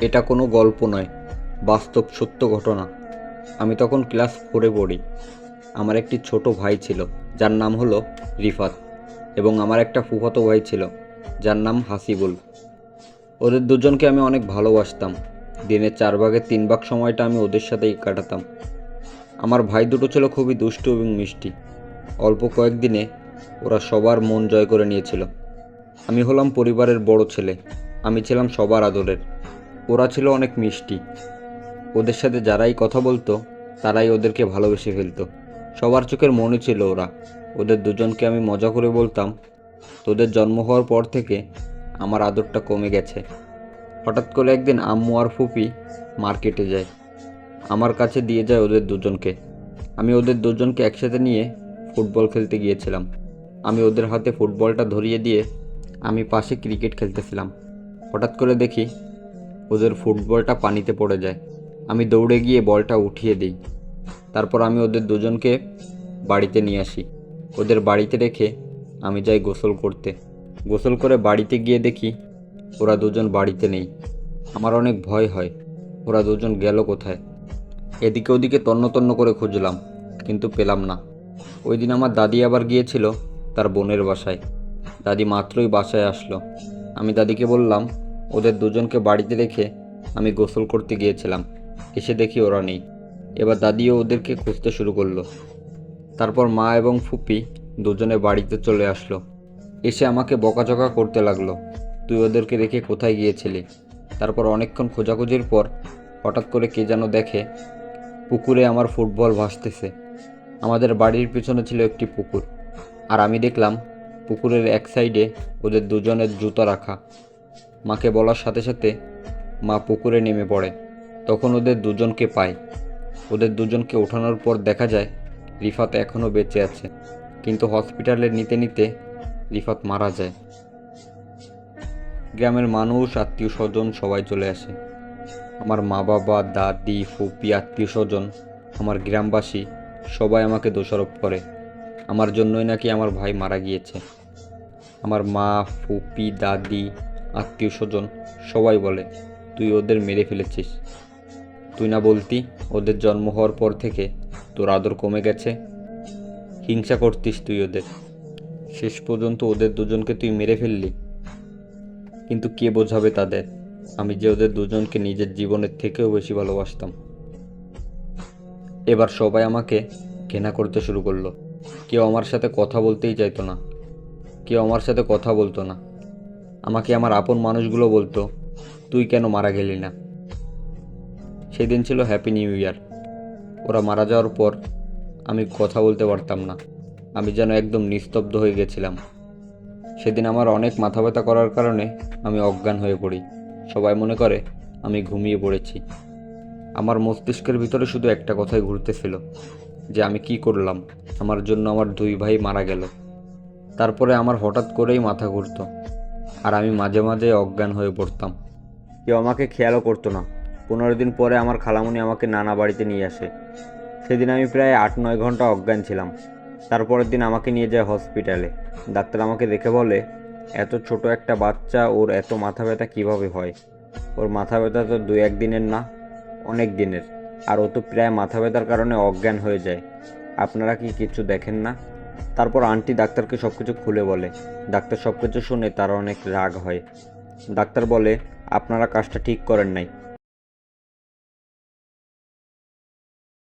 এটা কোনো গল্প নয়, বাস্তব সত্য ঘটনা। আমি তখন ক্লাস ফোরে পড়ি। আমার একটি ছোট ভাই ছিল, যার নাম হলো রিফাত, এবং আমার একটা ফুফাতো ভাই ছিল, যার নাম হাসিবুল। ওদের দুজনকে আমি অনেক ভালোবাসতাম। দিনের চার ভাগের তিন ভাগ সময়টা আমি ওদের সাথেই কাটাতাম। আমার ভাই দুটো ছিল খুবই দুষ্টু এবং মিষ্টি। অল্প কয়েকদিনে ওরা সবার মন জয় করে নিয়েছিল। আমি হলাম পরিবারের বড় ছেলে। আমি ছিলাম সবার আদরের। ওরা ছিল অনেক মিষ্টি। ওদের সাথে যারাই কথা বলতো, তারাই ওদেরকে ভালোবেসে ফেলতো। সবার চোখের মনে ছিল ওরা। ওদের দুজনকে আমি মজা করে বলতাম, তোদের জন্ম হওয়ার পর থেকে আমার আদরটা কমে গেছে। হঠাৎ করে একদিন আম্মু আর ফুপি মার্কেটে যায়। আমার কাছে দিয়ে যায় ওদের দুজনকে। আমি ওদের দুজনকে একসাথে নিয়ে ফুটবল খেলতে গিয়েছিলাম। আমি ওদের হাতে ফুটবলটা ধরিয়ে দিয়ে আমি পাশে ক্রিকেট খেলতেছিলাম। হঠাৎ করে দেখি ওদের ফুটবলটা পানিতে পড়ে যায়। আমি দৌড়ে গিয়ে বলটা উঠিয়ে দিই। তারপর আমি ওদের দুজনকে বাড়িতে নিয়ে আসি। ওদের বাড়িতে রেখে আমি যাই গোসল করতে। গোসল করে বাড়িতে গিয়ে দেখি ওরা দুজন বাড়িতে নেই। আমার অনেক ভয় হয়, ওরা দুজন গেল কোথায়? এদিকে ওদিকে তন্ন তন্ন করে খুঁজলাম, কিন্তু পেলাম না। ওই দিন আমার দাদি আবার গিয়েছিল তার বোনের বাসায়। দাদি মাত্রই বাসায় আসলো। আমি দাদিকে বললাম ওদের দুজনকে বাড়িতে রেখে আমি গোসল করতে গিয়েছিলাম। এসে দেখি ওরা নেই। এবার দাদিও ওদেরকে খুঁজতে শুরু করল। তারপর মা এবং ফুপি দুজনে বাড়িতে চলে আসলো। এসে আমাকে বকাঝকা করতে লাগল। তুই ওদেরকে রেখে কোথায় গিয়েছিলি? তারপর অনেকক্ষণ খোঁজাখুঁজির পর হঠাৎ করে কে যেন দেখে পুকুরে আমার ফুটবল ভাসতেছে। আমাদের বাড়ির পিছনে ছিল একটি পুকুর। আর আমি দেখলাম পুকুরের এক সাইডে ওদের দুজনের জুতো রাখা। মাকে বলার সাথে সাথে মা পুকুরে নেমে পড়ে। তখন ওদের দুজনকে পায়। ওদের দুজনকে ওঠানোর পর দেখা যায়, রিফাত এখনও বেঁচে আছে। কিন্তু হসপিটালে নিতে নিতে রিফাত মারা যায়। গ্রামের মানুষ আত্মীয় স্বজন সবাই চলে আসে। আমার মা বাবা, দাদি, ফুপি আত্মীয় স্বজন আমার গ্রামবাসী সবাই আমাকে দোষারোপ করে। আমার জন্যই নাকি আমার ভাই মারা গিয়েছে। আমার মা, ফুপি, দাদি আত্মীয় স্বজন সবাই বলে, তুই ওদের মেরে ফেলেছিস। তুই না বলতি ওদের জন্ম হওয়ার পর থেকে তোর আদর কমে গেছে? হিংসা করতিস তুই ওদের। শেষ পর্যন্ত ওদের দুজনকে তুই মেরে ফেললি। কিন্তু কে বোঝাবে তাদের? আমি যে ওদের দুজনকে নিজের জীবনের থেকেও বেশি ভালোবাসতাম। এবার সবাই আমাকে ঘৃণা করতে শুরু করল। কেউ আমার সাথে কথা বলতেই চাইতো না। কেউ আমার সাথে কথা বলতো না। আমাকে আমার আপন মানুষগুলো বলতো, তুই কেন মারা গেলি না? সেদিন ছিল হ্যাপি নিউ ইয়ার ওরা মারা যাওয়ার পর আমি কথা বলতে পারতাম না। আমি যেন একদম নিস্তব্ধ হয়ে গেছিলাম। সেদিন আমার অনেক মাথা ব্যথা করার কারণে আমি অজ্ঞান হয়ে পড়ি। সবাই মনে করে আমি ঘুমিয়ে পড়েছি। আমার মস্তিষ্কের ভিতরে শুধু একটা কথাই ঘুরতেছিল, যে আমি কি করলাম? আমার জন্য আমার দুই ভাই মারা গেল। তারপরে আমার হঠাৎ করেই মাথা ঘুরতো। আর আমি মাঝে মাঝে অজ্ঞান হয়ে পড়তাম। কেউ আমাকে খেয়ালও করতো না। পনেরো দিন পরে আমার খালামুনি আমাকে নানা বাড়িতে নিয়ে আসে। সেদিন আমি প্রায় আট, নয় ঘণ্টা অজ্ঞান ছিলাম। তারপরের দিন আমাকে নিয়ে যায় হসপিটালে ডাক্তার আমাকে দেখে বলে, এত ছোট একটা বাচ্চা, ওর এত মাথা ব্যথা কীভাবে হয়? ওর মাথা ব্যথা তো দু, এক দিনের না, অনেক দিনের। আর ও তো প্রায় মাথা ব্যথার কারণে অজ্ঞান হয়ে যায়। আপনারা কি কিছু দেখেন না? তারপর আন্টি ডাক্তারকে সব কিছু খুলে বলে। ডাক্তার সব কিছু শুনে তার অনেক রাগ হয়। ডাক্তার বলে, আপনারা কাজটা ঠিক করেন নাই।